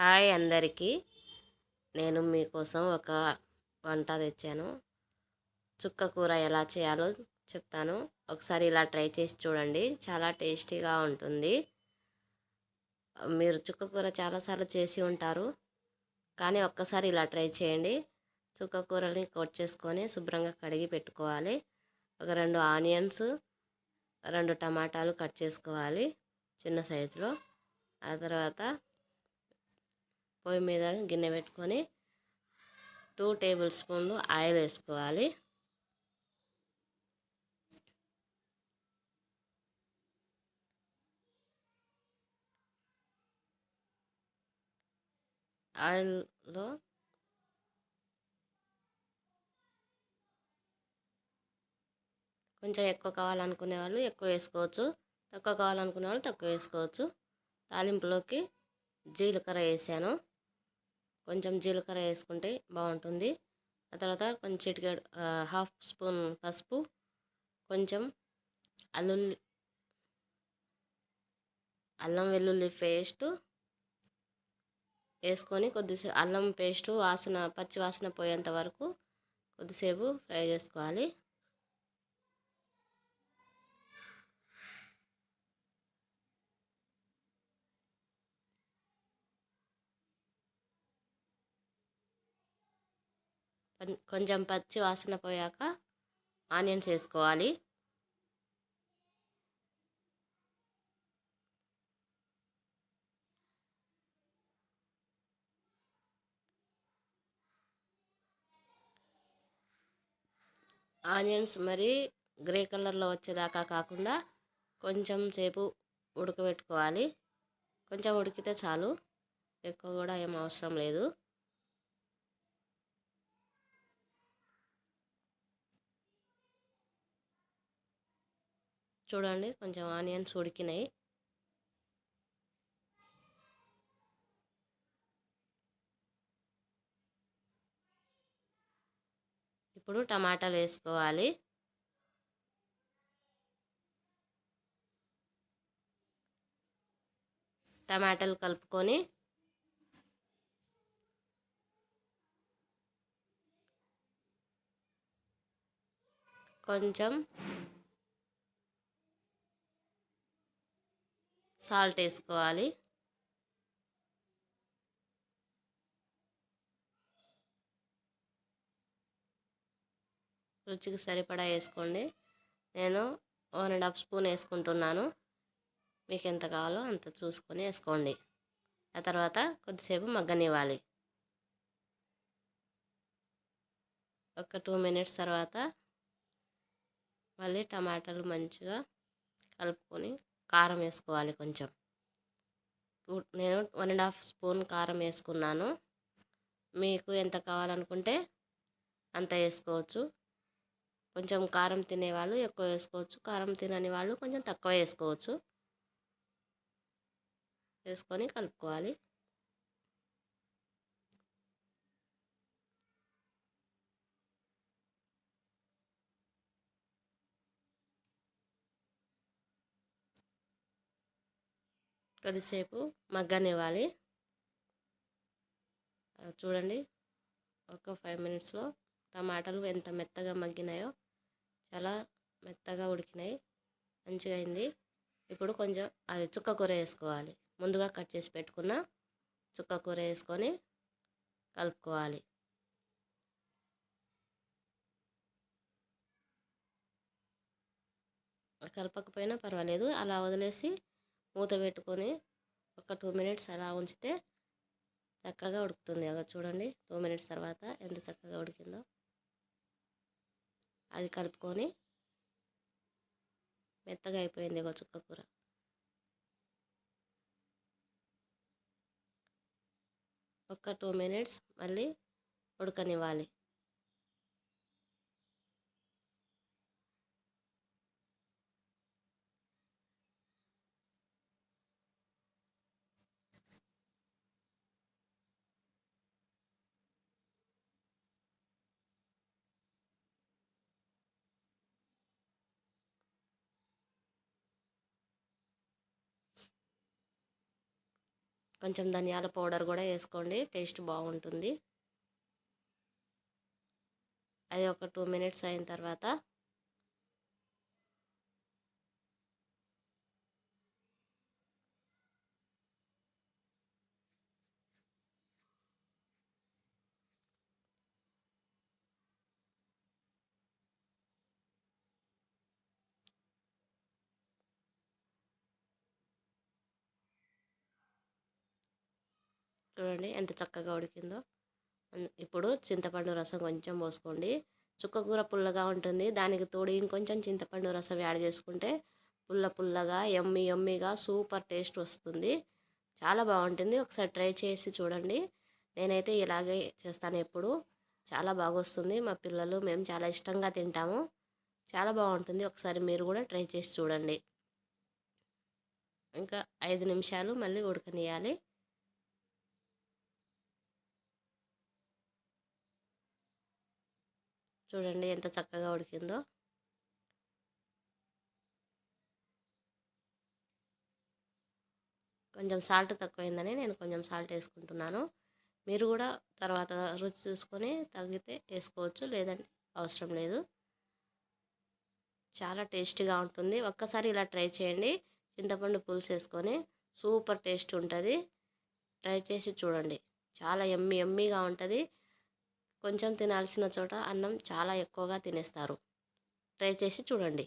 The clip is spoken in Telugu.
హాయ్ అందరికీ. నేను మీకోసం ఒక వంట తెచ్చాను. చుక్క కూర ఎలా చేయాలో చెప్తాను. ఒకసారి ఇలా ట్రై చేసి చూడండి. చాలా టేస్టీగా ఉంటుంది. మీరు చుక్క కూర చాలాసార్లు చేసి ఉంటారు. కానీ ఒక్కసారి ఇలా ట్రై చేయండి. చుక్క కూరని కట్ చేసుకొని శుభ్రంగా కడిగి పెట్టుకోవాలి. ఒక రెండు ఆనియన్స్ రెండు టమాటాలు కట్ చేసుకోవాలి చిన్న సైజులో. ఆ తర్వాత పొయ్యి మీద గిన్నె పెట్టుకొని టూ టేబుల్ స్పూన్లు ఆయిల్ వేసుకోవాలి. ఆయిల్లో కొంచెం ఎక్కువ కావాలనుకునే వాళ్ళు ఎక్కువ వేసుకోవచ్చు. తక్కువ కావాలనుకునే వాళ్ళు తక్కువ వేసుకోవచ్చు. తాలింపులోకి జీలకర్ర వేసాను. కొంచెం జీలకర్ర వేసుకుంటే బాగుంటుంది. ఆ తర్వాత కొంచెం చిటికెడు హాఫ్ స్పూన్ పసుపు కొంచెం అల్లుల్లి అల్లం వెల్లుల్లి పేస్ట్ వేసుకొని కొద్దిసేపు అల్లం పేస్ట్ వాసన పచ్చి వాసన పోయేంత వరకు కొద్దిసేపు ఫ్రై చేసుకోవాలి. కొంచెం పచ్చి వాసన పోయాక ఆనియన్స్ వేసుకోవాలి. ఆనియన్స్ మరి గ్రే కలర్లో వచ్చేదాకా కాకుండా కొంచెం సేపు ఉడకబెట్టుకోవాలి. కొంచెం ఉడికితే చాలు. ఎక్కువ కూడా ఏం అవసరం లేదు. చూడండి కొంచెం ఆనియన్స్ ఉడికినాయి. ఇప్పుడు టమాటాలు వేసుకోవాలి. టమాటాలు కలుపుకొని కొంచెం సాల్ట్ వేసుకోవాలి. రుచికి సరిపడా వేసుకోండి. నేను వన్ అండ్ హాఫ్ స్పూన్ వేసుకుంటున్నాను. మీకు ఎంత కావాలో అంత చూసుకొని వేసుకోండి. ఆ తర్వాత కొద్దిసేపు మగ్గనివ్వాలి. ఒక టూ మినిట్స్ తర్వాత మళ్ళీ టమాటాలు మంచిగా కలుపుకొని కారం వేసుకోవాలి కొంచెం. నేను వన్ అండ్ హాఫ్ స్పూన్ కారం వేసుకున్నాను. మీకు ఎంత కావాలనుకుంటే అంత వేసుకోవచ్చు. కొంచెం కారం తినేవాళ్ళు ఎక్కువ వేసుకోవచ్చు. కారం తినని వాళ్ళు కొంచెం తక్కువ వేసుకోవచ్చు. వేసుకొని కలుపుకోవాలి. కొద్దిసేపు మగ్గనివ్వాలి. చూడండి. ఒక ఫైవ్ మినిట్స్లో టమాటాలు ఎంత మెత్తగా మగ్గినాయో చాలా మెత్తగా ఉడికినాయి. మంచిగా అయింది. ఇప్పుడు కొంచెం అది చుక్క కూర వేసుకోవాలి. ముందుగా కట్ చేసి పెట్టుకున్న చుక్క కూర వేసుకొని కలుపుకోవాలి. కలపకపోయినా పర్వాలేదు. అలా వదిలేసి మూత పెట్టుకొని ఒక టూ మినిట్స్ అలా ఉంచితే చక్కగా ఉడుకుతుంది. అలా చూడండి టూ మినిట్స్ తర్వాత ఎంత చక్కగా ఉడికిందో. అది కలుపుకొని మెత్తగా అయిపోయింది ఒక చుక్క కూర. ఒక టూ మినిట్స్ మళ్ళీ ఉడకనివ్వాలి. కొంచెం ధనియాల పౌడర్ కూడా వేసుకోండి టేస్ట్ బాగుంటుంది. అది ఒక టూ మినిట్స్ అయిన తర్వాత చూడండి ఎంత చక్కగా ఉడికిందో. ఇప్పుడు చింతపండు రసం కొంచెం పోసుకోండి. చుక్కకూర పుల్లగా ఉంటుంది. దానికి తోడు ఇంకొంచెం చింతపండు రసం యాడ్ చేసుకుంటే పుల్ల పుల్లగా ఎమ్మి ఎమ్మిగా సూపర్ టేస్ట్ వస్తుంది. చాలా బాగుంటుంది. ఒకసారి ట్రై చేసి చూడండి. నేనైతే ఇలాగే చేస్తాను ఎప్పుడు. చాలా బాగా వస్తుంది మా పిల్లలు మేము చాలా ఇష్టంగా తింటాము. చాలా బాగుంటుంది. ఒకసారి మీరు కూడా ట్రై చేసి చూడండి. ఇంకా ఐదు నిమిషాలు మళ్ళీ ఉడకనియాలి చూడండి ఎంత చక్కగా ఉడికిందో. కొంచెం సాల్ట్ తక్కువైందని నేను కొంచెం సాల్ట్ వేసుకుంటున్నాను. మీరు కూడా తర్వాత రుచి చూసుకొని తగ్గితే వేసుకోవచ్చు లేదంటే అవసరం లేదు. చాలా టేస్టీగా ఉంటుంది. ఒక్కసారి ఇలా ట్రై చేయండి. చింతపండు పులుసు వేసుకొని సూపర్ టేస్ట్ ఉంటుంది. ట్రై చేసి చూడండి. చాలా ఎమ్మి ఎమ్మిగా ఉంటుంది. కొంచెం తినాల్సిన చోట అన్నం చాలా ఎక్కువగా తినేస్తారు. ట్రై చేసి చూడండి.